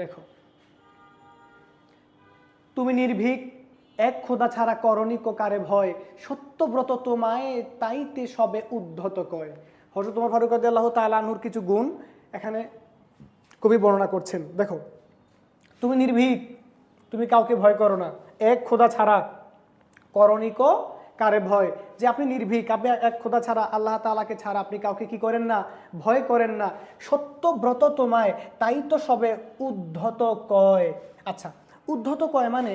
দেখো। তুমি নির্ভীক, এক খোদা ছাড়া করণিক কারে ভয়, সত্যব্রত তোমায়, তাইতে সবে উদ্ধত কয়। হজরত তোমার ফারুক আল্লাহ তালাহুর কিছু গুণ এখানে কবি বর্ণনা করছেন। দেখো, তুমি নির্ভীক, তুমি কাউকে ভয় করো না। এক খোদা ছাড়া করণিক কারে ভয়? যে আপনি নির্ভীক, আপনি এক খোদা ছাড়া, আল্লাহ তালাকে ছাড়া আপনি কাউকে কি করেন না? ভয় করেন না। সত্যব্রত তোমায়, তাই তো সবে উদ্ধত কয়। আচ্ছা উদ্ধত কয় মানে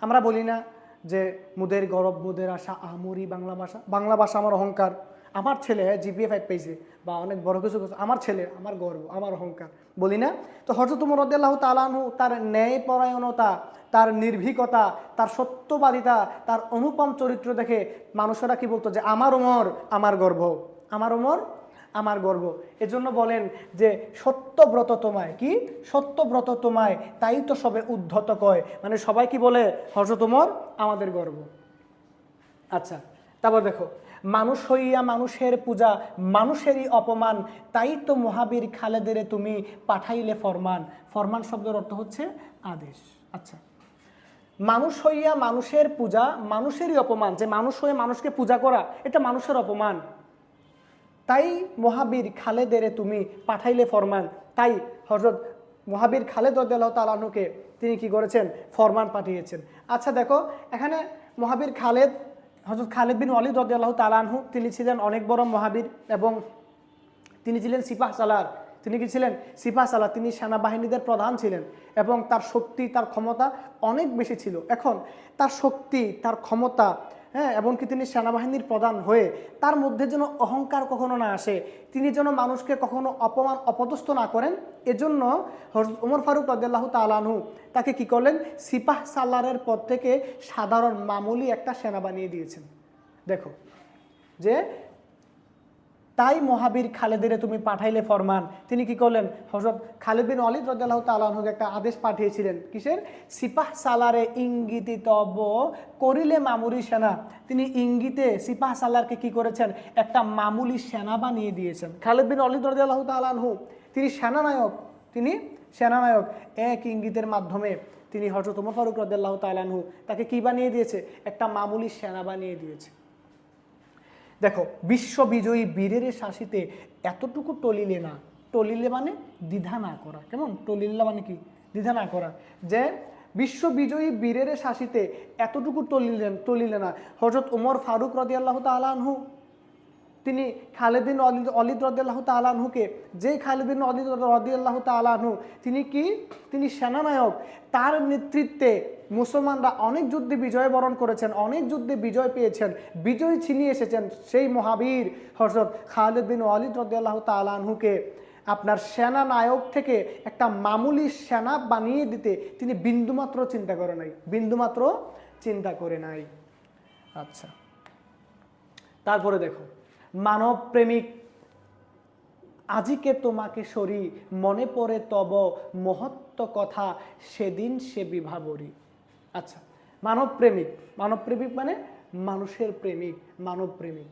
আমরা বলি না যে মুদের গরব, মুদের আশা আমরি বাংলা ভাষা বাংলা ভাষা আমার অহংকার। আমার ছেলে জিপিএ ফাইভ পেয়েছে বা অনেক বড় কিছু করছে, আমার ছেলে, আমার গর্ব, আমার অহংকার, বলি না? তো হজরত মরদ্দাল্লাহ তালানহু তার ন্যায়পরায়ণতা তার নির্ভীকতা, তার সত্যবাদিতা, তার অনুপম চরিত্র দেখে মানুষেরা কি বলতো যে, আমার ওমর আমার গর্ব। আমার ওমর আমার গর্ব। এজন্য বলেন যে, সত্যব্রত তোমায়। কি? সত্যব্রত তোমায়, তাই তো সবে উদ্ধত কয়। মানে সবাই কি বলে? হজরত ওমর আমাদের গর্ব। আচ্ছা তারপর দেখো মানুষ হইয়া মানুষের পূজা, মানুষেরই অপমান, তাই তো মহাবীর খালেদের তুমি পাঠাইলে ফরমান। ফরমান শব্দের অর্থ হচ্ছে আদেশ। আচ্ছা। মানুষ হইয়া মানুষের পূজা, মানুষেরই অপমান, যে মানুষ হয়ে মানুষকে পূজা করা, এটা মানুষের অপমান। তাই মহাবীর খালেদেরে তুমি পাঠাইলে ফরমান। তাই হজরত মহাবীর খালেদ রদাল্লাহ তালানুকে তিনি কি করেছেন? ফরমান পাঠিয়েছেন। আচ্ছা দেখো, এখানে মহাবীর খালেদ হজরত খালেদ বিন রদি আল্লাহ তালানহু তিনি ছিলেন অনেক বড় মহাবীর এবং তিনি ছিলেন সিপাহ সালার। তিনি কি ছিলেন? সিপাহ সালার। তিনি সেনাবাহিনীদের প্রধান ছিলেন এবং তার শক্তি, তার ক্ষমতা অনেক বেশি ছিল। এখন তার শক্তি, তার ক্ষমতা হ্যাঁ এমনকি তিনি সেনাবাহিনীর প্রধান হয়ে তার মধ্যে যেন অহংকার কখনো না আসে, তিনি যেন মানুষকে কখনো অপমান, অপদস্থ না করেন, এজন্য ওমর ফারুক রদাল্লাহ তালানহু তাকে কি করলেন? সিপাহ সাল্লারের পদ থেকে সাধারণ মামুলি একটা সেনা বানিয়ে দিয়েছেন। দেখো, যে তাই মহাবীর খালেদের তুমি পাঠাইলে ফরমান। তিনি কি করলেন? হজরত খালেদ বিন অলিদ রদাল্লাহ তালাহুকে একটা আদেশ পাঠিয়েছিলেন। কিসের? সিপাহ সালারে ইঙ্গিতি তব করিলে মামুলি সেনা। তিনি ইঙ্গিতে সিপাহ সালারকে কি করেছেন? একটা মামুলি সেনা বানিয়ে দিয়েছেন। খালেদ বিন অলিদ রদাল্লাহ তালাহু তিনি সেনানায়ক। তিনি সেনানায়ক। এক ইঙ্গিতের মাধ্যমে তিনি হজরত উমর ফারুক রদাল্লাহ তালাহু তাকে কি বানিয়ে দিয়েছে? একটা মামুলি সেনা বানিয়ে দিয়েছে। দেখো বিশ্ব বিজয়ী বীরের শাসিতে এতটুকু টলিলে না। টলিলে মানে দ্বিধা না করা। কেমন? টলিল্লা মানে কি? দ্বিধা না করা। যে বিশ্ব বিজয়ী বীরের শাসিতে এতটুকু টলিলেন টলিলে না। হজরত উমর ফারুক রদিয়াল্লাহ তালানহু তিনি খালেদিন অলিদ রদিয়াল্লাহ তালানহুকে যে খালেদিন অলিদ রদিয়াল্লাহ তালানহু তিনি কি? তিনি সেনানায়ক। তার নেতৃত্বে মুসলমানরা অনেক যুদ্ধে বিজয় বরণ করেছেন, অনেক যুদ্ধে বিজয় পেয়েছেন, বিজয় ছিনিয়ে এসেছেন সেই মহাবীর হজরত খালেদ বিন অলিদ রদিয়াল্লাহ তালানহুকে আপনার সেনা নায়ক থেকে একটা মামুলি সেনা বানিয়ে দিতে তিনি বিন্দুমাত্র চিন্তা করে নাই, বিন্দুমাত্র চিন্তা করে নাই। আচ্ছা। তারপরে দেখো। মানব প্রেমিক আজিকে তোমাকে সরি, মনে পড়ে তব মহত্ব কথা, সেদিন সে বিভাবরী আচ্ছা মানব প্রেমিক মানব প্রেমিক মানে মানুষের প্রেমিক মানব প্রেমিক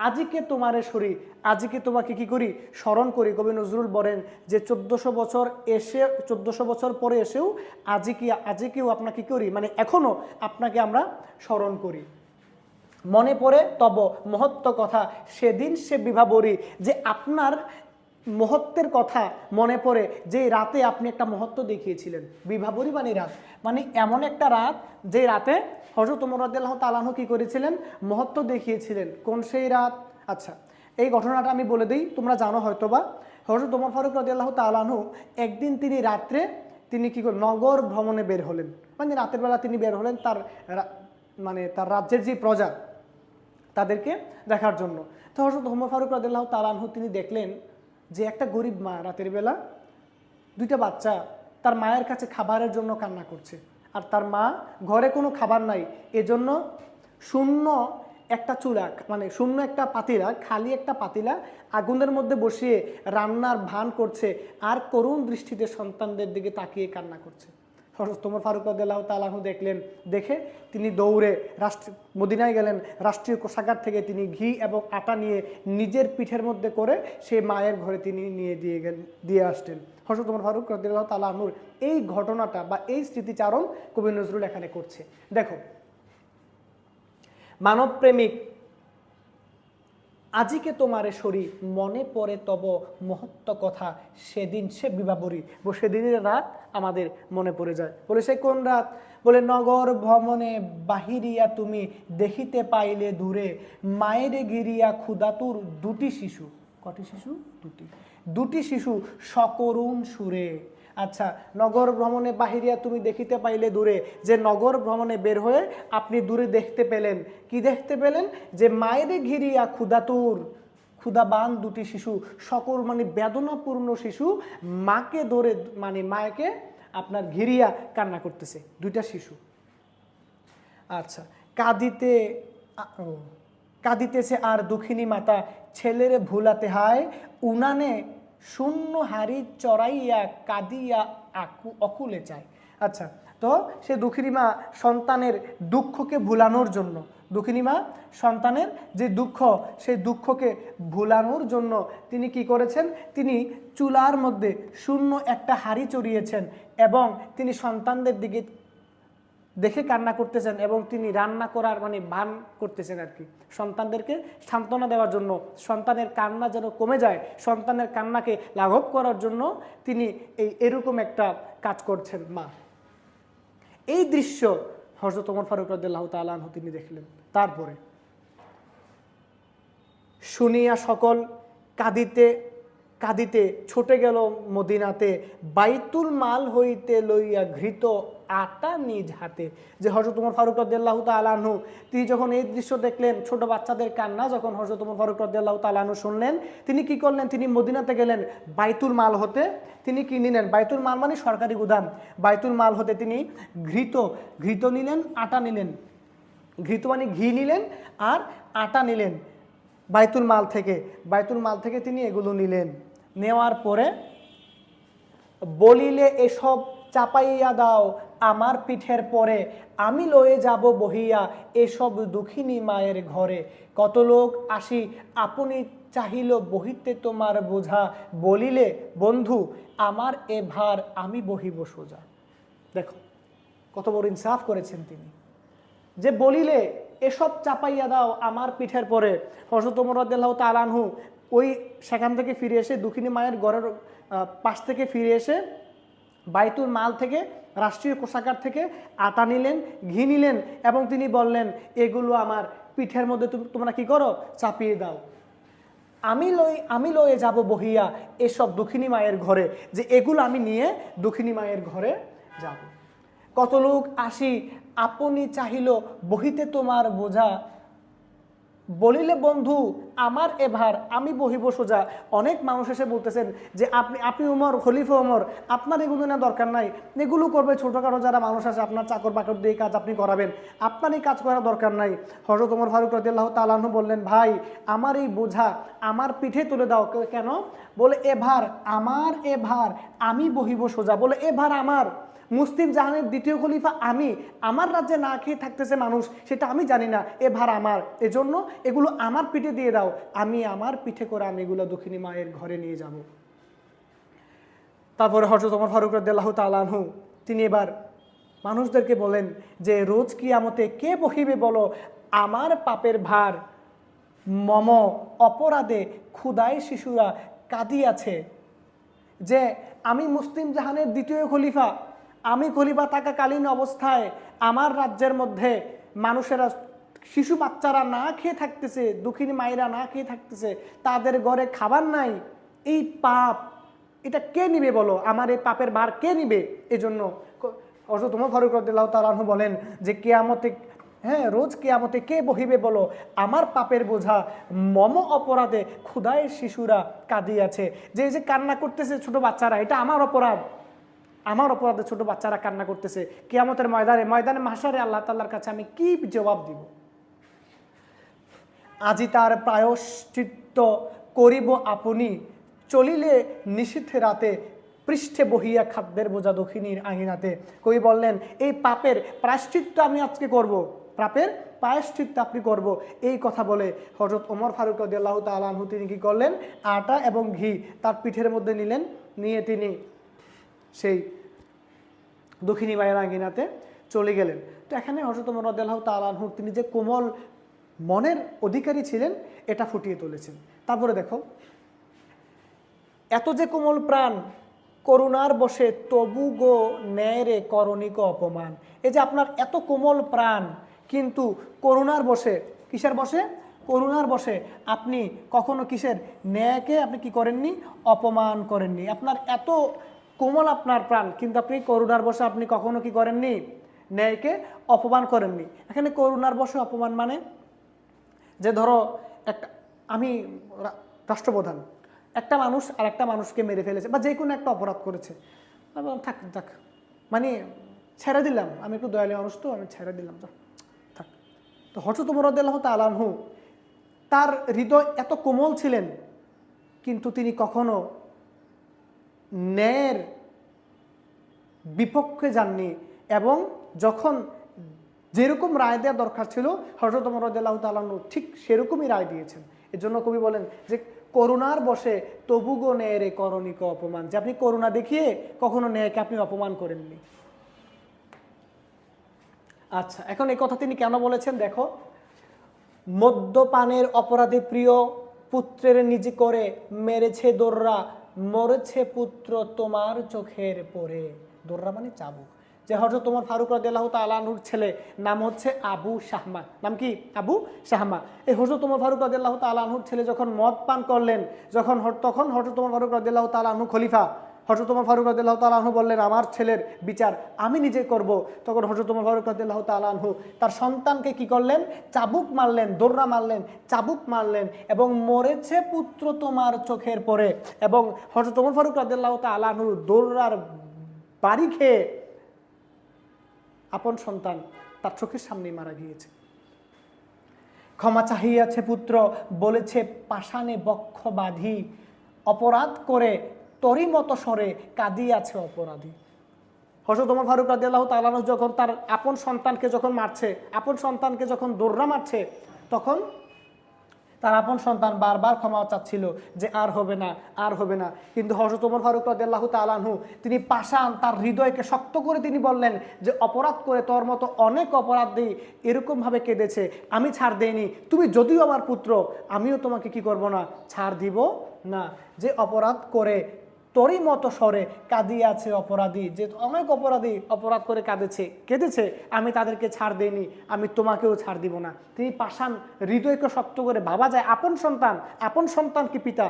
আজিকে তোমারে সরি, আজিকে তোমাকে কি করি? স্মরণ করি, কবি নজরুল বলেন যে চোদ্দশো বছর এসে, চোদ্দশো বছর পরে এসেও আজিকে, আজিকেও আপনাকে করি? মানে এখনও আপনাকে আমরা স্মরণ করি। মনে পড়ে, তব মহত্ব কথা। সেদিন সে বিভাবরী যে আপনার মহত্বের কথা মনে পড়ে, যে রাতে আপনি একটা মহত্ব দেখিয়েছিলেন। বিভাবরী মানে রাত। মানে এমন একটা রাত যে রাতে হজরত উমরাদ্দাহ তালাহু কি করেছিলেন? মহত্ব দেখিয়েছিলেন। কোন সেই রাত? আচ্ছা এই ঘটনাটা আমি বলে দিই, তোমরা জানো হয়তোবা। হজরত উমর ফারুক রদিয়াল্লাহ তালাহু একদিন তিনি রাত্রে তিনি কি নগর ভ্রমণে বের হলেন। মানে রাতের বেলা তিনি বের হলেন তার মানে তার রাজ্যের যে প্রজা তাদেরকে দেখার জন্য। তো হজরত হোমর ফারুক রাদিল্লাহ তালানহু তিনি দেখলেন যে একটা গরিব মা রাতের বেলা দুইটা বাচ্চা তার মায়ের কাছে খাবারের জন্য কান্না করছে। আর তার মা ঘরে কোনো খাবার নাই, এজন্য শূন্য একটা চুলা মানে শূন্য একটা পাতিলা, খালি একটা পাতিলা আগুনের মধ্যে বসিয়ে রান্নার ভান করছে আর করুণ দৃষ্টিতে সন্তানদের দিকে তাকিয়ে কান্না করছে। হজরত তোমার ফারুক রদিল্লাহ তালাহু দেখলেন, দেখে তিনি দৌড়ে রাষ্ট্র মদিনায় গেলেন। রাষ্ট্রীয় কোষাগার থেকে তিনি ঘি এবং আটা নিয়ে নিজের পিঠের মধ্যে করে সে মায়ের ঘরে তিনি নিয়ে দিয়ে গেলেন দিয়ে আসতেন। হজরত তোমার ফারুক রদিল্লাহ তালাহুর এই ঘটনাটা বা এই স্মৃতিচারণ কবি নজরুল এখানে করছে। দেখো, মানবপ্রেমিক আজিকে তোমারে সরি মনে পড়ে তব মহত্ব কথা, সেদিন সে বিবাবরী। ও সেদিনের রাত আমাদের মনে পড়ে যায়। বলে সে কোন রাত? বলে, নগর ভ্রমণে বাহিরিয়া তুমি দেখিতে পাইলে দূরে, মায়েরে গিরিয়া ক্ষুদাতুর দুটি শিশু। কটি শিশু? দুটি। দুটি শিশু সকরুণ সুরে। আচ্ছা নগর ভ্রমণে বাহিরিয়া তুমি দেখিতে পাইলে দূরে যে নগর ভ্রমণে বের হয়ে আপনি দূরে দেখতে পেলেন। কি দেখতে পেলেন? যে মায়েরে ঘিরিয়া ক্ষুদাতুর ক্ষুদাবান দুটি শিশু, সকল মানে বেদনাপূর্ণ শিশু মাকে ধরে মানে মাকে আপনার ঘিরিয়া কান্না করতেছে, দুইটা শিশু। আচ্ছা কাঁদিতে কাঁদিতেছে আর দুঃখিনী মাতা, ছেলেরে ভুলাতে হায়, উনানে শূন্য হারি চড়াইয়া কাঁদিয়া আকু, অকুলে চায়। আচ্ছা তো সে দুঃখিনী মা সন্তানের দুঃখকে ভুলানোর জন্য, দুঃখিনী মা সন্তানের যে দুঃখ, সেই দুঃখকে ভুলানোর জন্য তিনি কি করেছেন? তিনি চুলার মধ্যে শূন্য একটা হাড়ি চড়িয়েছেন এবং তিনি সন্তানদের দিকে দেখে কান্না করতেছেন এবং তিনি রান্না করার মানে ভান করতেছেন আর কি। সন্তানদেরকে সান্ত্বনা দেওয়ার জন্য, সন্তানের কান্না যেন কমে যায়, সন্তানের কান্নাকে লাঘব করার জন্য তিনি এই এরকম একটা কাজ করছেন মা। এই দৃশ্য হজরত ওমর ফারুক রদুল্লাহ তালাহ তিনি দেখলেন। তারপরে শুনিয়া সকল কাঁদিতে কাঁদিতে ছুটে গেল মদিনাতে। বাইতুল মাল হইতে লইয়া ঘৃত আটা নিজ হাতে। যে হজরত উমর ফারুক রদ্দাল্লাহ তালাহু তিনি যখন এই দৃশ্য দেখলেন, ছোট বাচ্চাদের কান্না যখন হজরত উমর ফারুক রদ্দাল্লাহ তালাহু শুনলেন, তিনি কি করলেন? তিনি মদিনাতে গেলেন বাইতুল মাল হতে। তিনি কি নিলেন? বাইতুল মাল মানে সরকারি গুদাম। বাইতুল মাল হতে তিনি ঘৃত ঘৃত নিলেন, আটা নিলেন। ঘৃত মানে ঘি নিলেন আর আটা নিলেন বাইতুল মাল থেকে। বাইতুল মাল থেকে তিনি এগুলো নিলেন। নেওয়ার পরে বলিলে, এসব চাপাইয়া দাও, আমার পিঠের পরে আমি লয়ে যাব বহিয়া এসব দুঃখিনী মায়ের ঘরে। কত লোক আসি, আপনি চাহিল বহিতে তোমার বোঝা। বলিলে, বন্ধু, আমার এ ভার আমি বহিব সোজা। দেখো, কত বড় ইনসাফ করেছেন তিনি। যে বলিলে, এসব চাপাইয়া দাও, আমার পিঠের পরে। হজরত মরাদ্দাল্লাহ তালানহু ওই সেখান থেকে ফিরে এসে দুঃখিনী মায়ের ঘরের পাশ থেকে ফিরে এসে বাইতুল মাল থেকে, রাষ্ট্রীয় কোষাগার থেকে আটা নিলেন, ঘি নিলেন এবং তিনি বললেন, এগুলো আমার পিঠের মধ্যে তুমি, তোমরা কি করো? চাপিয়ে দাও। আমি লই, আমি লয়ে যাব বহিয়া এসব দুঃখিনী মায়ের ঘরে যে এগুলো আমি নিয়ে দুঃখিনী মায়ের ঘরে যাব। কত লোক আসি, আপনি চাহিল বহিতে তোমার বোঝা বলিলে, বন্ধু, আমার এভার, আমি বহিব সোজা। অনেক মানুষ এসে বলতেছেন যে, আপনি আপনি উমর, খলিফা উমর, আপনার এগুলো না দরকার নাই। এগুলো করবে ছোটোখাটো যারা মানুষ আছে, আপনার চাকর বাকর দিয়ে কাজ আপনি করাবেন। আপনার এই কাজ করার দরকার নাই। হজরত উমর ফারুক রদিল্লাহ তালাহু বললেন, ভাই, আমার এই বোঝা, আমার পিঠে তুলে দাও। কেন? বলে, এভার, আমার এভার, আমি বহিব সোজা। বলে, এভার আমার। মুসলিম জাহানের দ্বিতীয় খলিফা আমি, আমার রাজ্যে না খেয়ে থাকতেছে মানুষ, সেটা আমি জানি না। এ ভার আমার। এজন্য এগুলো আমার পিঠে দিয়ে দাও। আমি আমার পিঠে করে আমি এগুলো দক্ষিণী মায়ের ঘরে নিয়ে যাব। তারপরে হজরত ওমর ফারুক রদ্দাল্লাহ তালানহু তিনি এবার মানুষদেরকে বলেন যে, রোজ কিয়ামতে কে বহিবে বলো? আমার পাপের ভার, মম, অপরাধে ক্ষুদায় শিশুরা কাঁদিয়াছে। যে, আমি মুসলিম জাহানের দ্বিতীয় খলিফা আমি খলিফা থাকাকালীন অবস্থায় আমার রাজ্যের মধ্যে মানুষেরা শিশু বাচ্চারা না খেয়ে থাকতেছে, দুঃখিনী মায়েরা না খেয়ে থাকতেছে, তাদের ঘরে খাবার নাই, এই পাপ, এটা কে নিবে বলো? আমার এই পাপের ভার কে নিবে? এজন্য তোমার ফারুক রদুল্লাহ তালাহু বলেন যে, কেয়ামতে হ্যাঁ রোজ কেয়ামতে কে বহিবে বলো? আমার পাপের বোঝা মম অপরাধে ক্ষুদায় শিশুরা কাঁদিয়াছে। যে যে কান্না করতেছে ছোট বাচ্চারা, এটা আমার অপরাধ। আমার অপরাধে ছোট বাচ্চারা কান্না করতেছে, কেয়ামতের ময়দানে ময়দানে মাসারে আল্লাহ তাল্লার কাছে আমি কি জবাব দিব? আজি তার প্রায়শ্চিত্ত করিব আপনি, চলিলে নিষিদ্ধ রাতে পৃষ্ঠে বহিয়া খাদ্যের বোঝা দক্ষিণীর আঙিনাতে। কবি বললেন, এই পাপের প্রায়শ্চিত্ত আমি আজকে করব। পাপের প্রায়শ্চিত্ত আপনি করব। এই কথা বলে হজরত ওমর ফারুক রদিয়াল্লাহ তালাহু তিনি কি করলেন? আটা এবং ঘি তার পিঠের মধ্যে নিলেন, নিয়ে তিনি সেই দক্ষিণী মায়ের আঙ্গিনাতে চলে গেলেন। তো এখানে হজরত ওমর রদিয়াল্লাহ তালাহু তিনি যে কোমল মনের অধিকারী ছিলেন, এটা ফুটিয়ে তুলেছেন। তারপরে দেখো, এত যে কোমল প্রাণ, করুণার বসে তবু গো ন্যায়রে করণিক অপমান। এই যে আপনার এত কোমল প্রাণ, কিন্তু করুণার বসে কিসের বসে করুণার বসে আপনি কখনো কিসের ন্যায়কে আপনি কি করেননি? অপমান করেননি। আপনার এত কোমল আপনার প্রাণ, কিন্তু আপনি করুণার বসে আপনি কখনো কি করেননি? ন্যায়কে অপমান করেননি। এখানে করুণার বসে অপমান মানে? যে ধরো, একটা, আমি রাষ্ট্রপ্রধান, একটা মানুষ আর একটা মানুষকে মেরে ফেলেছে, বা যে কোনো একটা অপরাধ করেছে। থাক থাক মানে ছেড়ে দিলাম। আমি একটু দয়ালু মানুষ তো, আমি ছেড়ে দিলাম থাক। তো হঠাৎ মরদাল্লাহ তালানহু তার হৃদয় এত কোমল ছিলেন, কিন্তু তিনি কখনো ন্যায়ের বিপক্ষে যাননি এবং যখন যেরকম রায় দেওয়া দরকার ছিল হজরত মরদাল্লাহ তালানু ঠিক সেরকমই রায় দিয়েছেন। এজন্য কবি বলেন যে, করুণার বসে তবু গো ন্যায়ের করণিক অপমান। যে আপনি করুণা দেখিয়ে কখনো ন্যায়কে আপনি অপমান করেননি। আচ্ছা এখন এই কথা তিনি কেন বলেছেন? দেখো, মদ্যপানের অপরাধে প্রিয় পুত্রের নিজে করে মেরেছে দোররা মরেছে পুত্র তোমার চোখের পরে। দোররা মানে চাবুক। যে হঠাৎ তোমার ফারুক রাদিয়াল্লাহু তালানুর ছেলে, নাম হচ্ছে আবু শাহমা। নাম কি? আবু শাহমা। এই হজরত তোমার ফারুক রাদিয়াল্লাহু তালানুর ছেলে যখন মদ পান করলেন, যখন তখন হঠাৎ তোমার ফারুক রাদিয়াল্লাহু তালানু খলিফা হজরত তোমার ফারুক রাদিল্লাহ তালাহু বললেন, আমার ছেলের বিচার আমি নিজে করব। তখন হজরত তোমার ফারুক রাদিল্লাহ তালাহু তার সন্তানকে কি করলেন? চাবুক মারলেন, দোররা মারলেন, চাবুক মারলেন এবং মরেছে পুত্র তোমার চোখের পরে এবং হজরত তোমার ফারুক রাদিল্লাহ তালাহু দোররার বাড়ি খেয়ে আপন সন্তান তার চোখের সামনেই মারা গিয়েছে। ক্ষমা চাহিয়াছে পুত্র, বলেছে, পাষাণে বক্ষ বাঁধি অপরাধ করে তরি মতো সরে কাঁদিয়াছে অপরাধী। হজরত ওমর ফারুক রাদিয়াল্লাহু তাআলা যখন তার আপন সন্তানকে যখন মারছে, আপন সন্তানকে যখন দৌড়া মারছে, তখন তার আপন সন্তান বারবার ক্ষমা চাচ্ছিল যে আর হবে না, আর হবে না। কিন্তু হজরত ওমর ফারুক রাদিয়াল্লাহু তাআলাহু তিনি পাষাণ তার হৃদয়কে শক্ত করে তিনি বললেন যে, অপরাধ করে তোর মতো অনেক অপরাধ এরকমভাবে কেঁদেছে, আমি ছাড় দেইনি। তুমি যদিও আমার পুত্র, আমিও তোমাকে কি করব না? ছাড় দিব না। যে অপরাধ করে তোরই মতো স্বরে কাঁদিয়াছে অপরাধী, যে অনেক অপরাধী অপরাধ করে কাঁদেছে, কেঁদেছে, আমি তাদেরকে ছাড় দেইনি, আমি তোমাকেও ছাড় দিব না। তিনি পাষাণ হৃদয়কে শক্ত করে ভাবা যায়, আপন সন্তান, আপন সন্তানকে পিতা,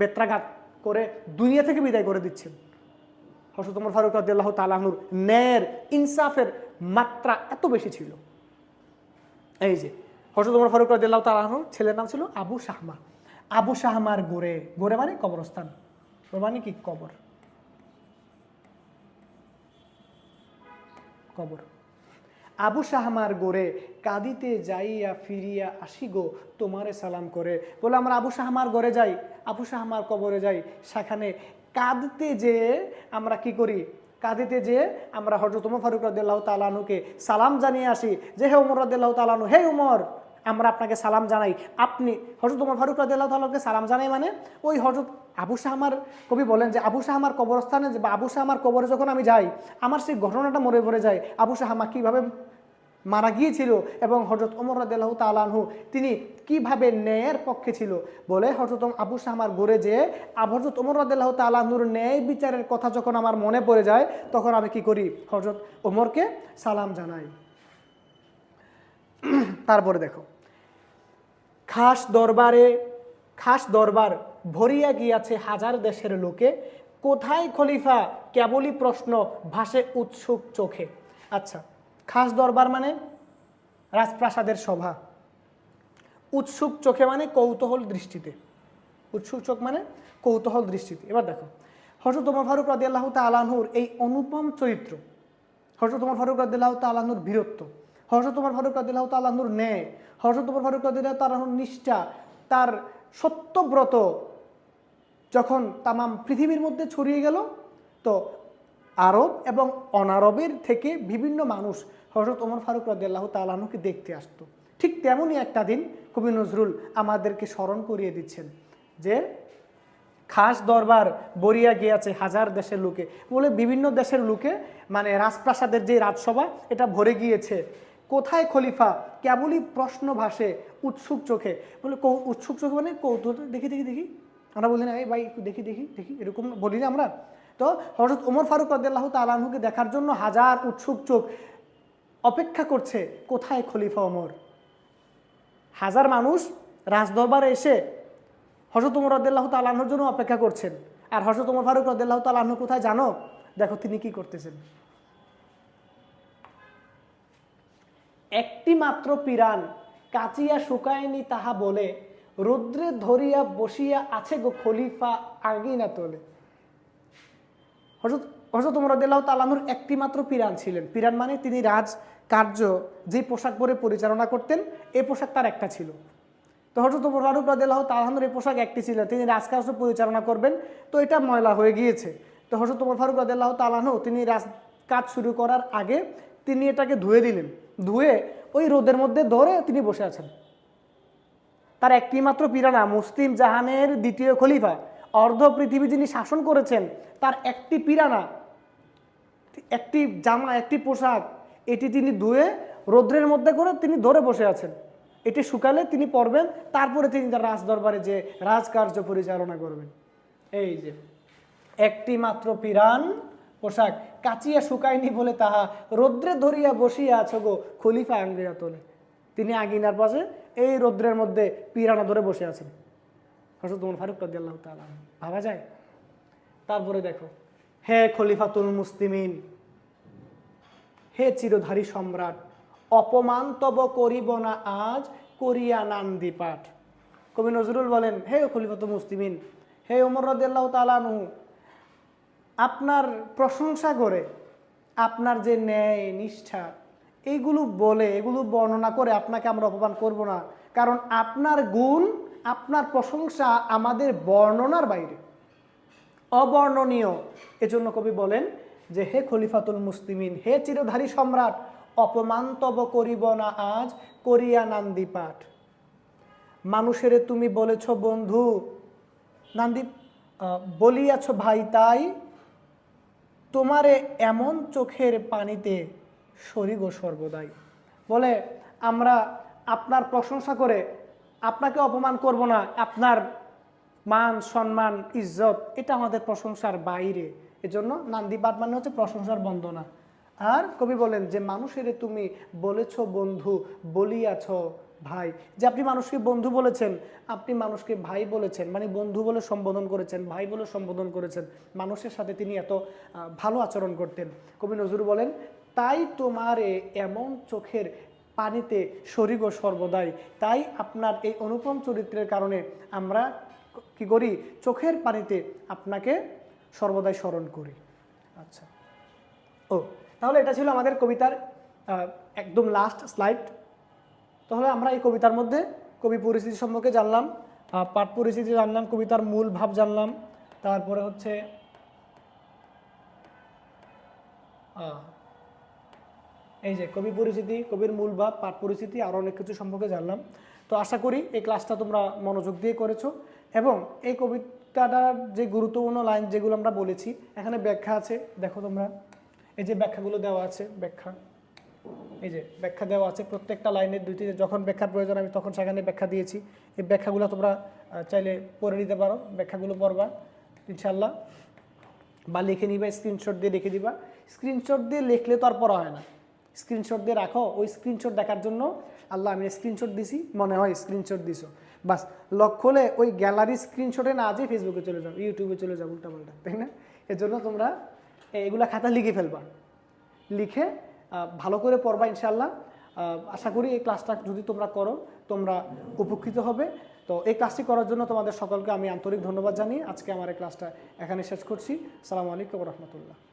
বেত্রাঘাত করে দুনিয়া থেকে বিদায় করে দিচ্ছেন। হসরত ওমর ফারুক রাদিয়াল্লাহু তালাহুর ন্যায়ের ইনসাফের মাত্রা এত বেশি ছিল। এই যে হজরত ওমর ফারুক রাদিয়াল্লাহু তাআলাহুর ছেলের নাম ছিল আবু শাহমা আবু শাহমার গোরে গোরে মানে কবরস্থান। মানে কি? কবর। কবর। আবু শাহমার গোরে কাঁদিতে যাইয়া ফিরিয়া আসি গো, তোমারে সালাম করে। বলে, আমরা আবু শাহমার গোরে যাই, আবু শাহমার কবরে যাই। সেখানে কাঁদতে যে আমরা কি করি? কাঁদিতে যে আমরা হজরত উমর ফারুক রদুল্লাহ তালানুকে সালাম জানিয়ে আসি যে, হে উমর রদুল্লাহ তালানু হে উমর আমরা আপনাকে সালাম জানাই। আপনি হজরত উমর ফারুক রদুল্লাহ তালাকে সালাম জানাই মানে ওই হজরত আবু শাহমার কবি বলেন যে আবু শাহমার কবরস্থানে বা আবু শাহমার কবরে যখন আমি যাই, আমার সেই ঘটনাটা মরে পড়ে যায়। আবু শাহমা কীভাবে মারা গিয়েছিল এবং হজরত ওমর রাদিয়াল্লাহু তাআলাহু তিনি কীভাবে ন্যায়ের পক্ষে ছিল? বলে হজরত আবু শাহমার গড়ে যে হজরত ওমর রাদিয়াল্লাহু তাআলাহুর ন্যায় বিচারের কথা যখন আমার মনে পড়ে যায়, তখন আমি কি করি? হজরত ওমরকে সালাম জানাই। তারপরে দেখো খাস দরবারে, খাস দরবার ভরিয়া গিয়াছে হাজার দেশের লোকে। কোথায় খলিফা? কেবলই প্রশ্ন, ভাসে উৎসুক চোখে। আচ্ছা খাস দরবার মানে? রাজপ্রাসাদের সভা। উৎসুক চোখে মানে কৌতূহল দৃষ্টিতে। উৎসুক চোখ মানে কৌতূহল দৃষ্টিতে। এবার দেখো হজরত ওমর ফারুক রাদিয়াল্লাহু তাআলাহুর এই অনুপম চরিত্র হজরত ওমর ফারুক রাদিয়াল্লাহু তাআলাহুর বীরত্ব হজরত ওমর ফারুক রাদিয়াল্লাহু তাআলাহুর ন্যায়। হজরত ওমর ফারুক রাদিয়াল্লাহু তাআলাহুর নিষ্ঠা, তার সত্যব্রত যখন তামাম পৃথিবীর মধ্যে ছড়িয়ে গেল, তো আরব এবং অনারবের থেকে বিভিন্ন মানুষ হজরত ওমর ফারুক রদিয়াল্লাহ তালাহুকে দেখতে আসতো। ঠিক তেমনই একটা দিন কবি নজরুল আমাদেরকে স্মরণ করিয়ে দিচ্ছেন যে, খাস দরবার বরিয়া গিয়াছে হাজার দেশের লোকে। বলে বিভিন্ন দেশের লোকে মানে রাজপ্রাসাদের যে রাজসভা, এটা ভরে গিয়েছে। কোথায় খলিফা? কেবলই প্রশ্ন ভাসে উৎসুক চোখে। বলে উৎসুক চোখে মানে কৌতুক দেখি দেখি দেখি। আমরা বলি না, এই ভাই দেখি দেখি দেখি, এরকম বলি না আমরা। তো হজরত ওমর ফারুক রদাল্লাহ তালাহুকে দেখার জন্য হাজার উৎসুক চোখ অপেক্ষা করছে, কোথায় খলিফা ওমর? হাজার মানুষ রাজদরবারে এসে হজরত উমর রদাল্লাহ তালাহর জন্য অপেক্ষা করছেন। আর হজরত উমর ফারুক রদাল্লাহ তালাহ কোথায় জানো? দেখো তিনি কি করতেছেন। একটি মাত্র পিরান কাচিয়া শুকায়নি তাহা বলে, রৌদ্রে ধরিয়া বসিয়া আছে গো খলিফা আঙিনা তোলে। হজরত হজরত উমর তালানুর একটি মাত্র পিরান ছিলেন। পিরান মানে তিনি রাজ কার্য, যে পোশাক পরে পরিচালনা করতেন এই পোশাক তার একটা ছিল। তো হজরত উমর ফারুক রদিল্লাহ তালানুর এই পোশাক একটি ছিল, তিনি রাজকার্য পরিচালনা করবেন, তো এটা ময়লা হয়ে গিয়েছে। তো হজরত উমর ফারুক রদিল্লাহ তালানু তিনি রাজ কাজ শুরু করার আগে তিনি এটাকে ধুয়ে দিলেন। ধুয়ে ওই রোদের মধ্যে ধরে তিনি বসে আছেন। তার একটি মাত্র পিরানা মুসলিম জাহানের দ্বিতীয় খলিফা, অর্ধ পৃথিবী যিনি শাসন করেছেন, তার একটি পিরানা একটি জামা, একটি পোশাক, এটি তিনি ধুয়ে রৌদ্রের মধ্যে করে তিনি ধরে বসে আছেন। এটি শুকালে তিনি পরবেন তারপরে তিনি তার রাজ দরবারে যে রাজকার্য পরিচালনা করবেন। এই যে একটি মাত্র পিরান পোশাক কাচিয়া শুকায়নি বলে তাহা রৌদ্রে ধরিয়া বসিয়া আছো গো খলিফা আঙ্গিরা তোলে। তিনি আগিনার পাশে এই রৌদ্রের মধ্যে পিরানা ধরে বসে আছেন। হজরত ফারুক রাদিয়াল্লাহু তাআলা ভাবা যায়? তারপরে দেখো, হে খলিফাতুল মুসলিমিন, হে চিরধারী সম্রাট, অপমান তব করিব না আজ, করিয়া নান্দি পাঠ। কবি নজরুল বলেন, হে খলিফাতুল মুসলিমিন, হে ওমর রাদিয়াল্লাহু তাআলা আনহু আপনার প্রশংসা করে, আপনার যে ন্যায়, নিষ্ঠা এইগুলো বলে, এগুলো বর্ণনা করে আপনাকে আমরা অপমান করব না। কারণ আপনার গুণ, আপনার প্রশংসা আমাদের বর্ণনার বাইরে। অবর্ণনীয়। এজন্য কবি বলেন যে, হে খলিফাতুল মুসলিমিন, হে চিরধারী সম্রাট, অপমান তব করিব না আজ, করিয়া নান্দি পাঠ। মানুষের তুমি বলেছ, বন্ধু, নান্দি বলিয়াছ ভাই তাই তোমারে এমন চোখের পানিতে সরিগ সর্বদাই। বলে, আমরা আপনার প্রশংসা করে আপনাকে অপমান করব না। আপনার মান, সম্মান, ইজ্জত, এটা আমাদের প্রশংসার বাইরে। এজন্য নান্দিবাদ মানে হচ্ছে প্রশংসার বন্দনা। আর কবি বলেন যে, মানুষের তুমি বলেছ বন্ধু, বলিয়াছ ভাই, যে আপনি মানুষকে বন্ধু বলেছেন, আপনি মানুষকে ভাই বলেছেন মানে বন্ধু বলে সম্বোধন করেছেন, ভাই বলে সম্বোধন করেছেন, মানুষের সাথে তিনি এত ভালো আচরণ করতেন। কবি নজরুল বলেন, তাই তোমারে এমন চোখের পানিতে শরীর সর্বদাই, তাই আপনার এই অনুপম চরিত্রের কারণে আমরা কি করি, চোখের পানিতে আপনাকে সর্বদাই স্মরণ করি। আচ্ছা। ও, তাহলে এটা ছিল আমাদের কবিতার একদম লাস্ট স্লাইড তাহলে আমরা এই কবিতার মধ্যে কবি পরিস্থিতি সম্পর্কে জানলাম পাঠ পরিস্থিতি জানলাম, কবিতার মূল ভাব জানলাম, তারপরে হচ্ছে এই যে কবি পরিচিতি কবির মূল ভাব, পাঠ পরিচিতি আরও অনেক কিছু সম্পর্কে জানলাম। তো আশা করি এই ক্লাসটা তোমরা মনোযোগ দিয়ে করেছ এবং এই কবিতাটার যে গুরুত্বপূর্ণ লাইন যেগুলো আমরা বলেছি, এখানে ব্যাখ্যা আছে। দেখো তোমরা, এই যে ব্যাখ্যাগুলো দেওয়া আছে, ব্যাখ্যা। এই যে ব্যাখ্যা দেওয়া আছে, প্রত্যেকটা লাইনের দুইটি, যখন ব্যাখ্যার প্রয়োজন আমি তখন সেখানে ব্যাখ্যা দিয়েছি। এই ব্যাখ্যাগুলো তোমরা চাইলে পড়ে নিতে পারো, ব্যাখ্যাগুলো পড়বা ইনশাল্লাহ বা লিখে নিবা স্ক্রিনশট দিয়ে রেখে দিবা। স্ক্রিনশট দিয়ে লিখলে তো আর পড়া হয় না। স্ক্রিনশট দিয়ে রাখো, ওই স্ক্রিনশট দেখার জন্য আল্লাহ, আমি স্ক্রিনশট দিছি, মনে হয় স্ক্রিনশট দিছো। বাস লক্ষ্য হলে ওই গ্যালারি স্ক্রিনশটে না আজই ফেসবুকে চলে যাও ইউটিউবে চলে যাও, উল্টাপাল্টা, তাই না? এর জন্য তোমরা এগুলা খাতা লিখে ফেলবা। লিখে ভালো করে পড়বা ইনশাল্লাহ আশা করি এই ক্লাসটা যদি তোমরা করো, তোমরা উপকৃত হবে। তো এই ক্লাসটি করার জন্য তোমাদের সকলকে আমি আন্তরিক ধন্যবাদ জানিয়ে আজকে আমার এই ক্লাসটা এখানে শেষ করছি। সালামু আলাইকুম রহমতুল্লাহ।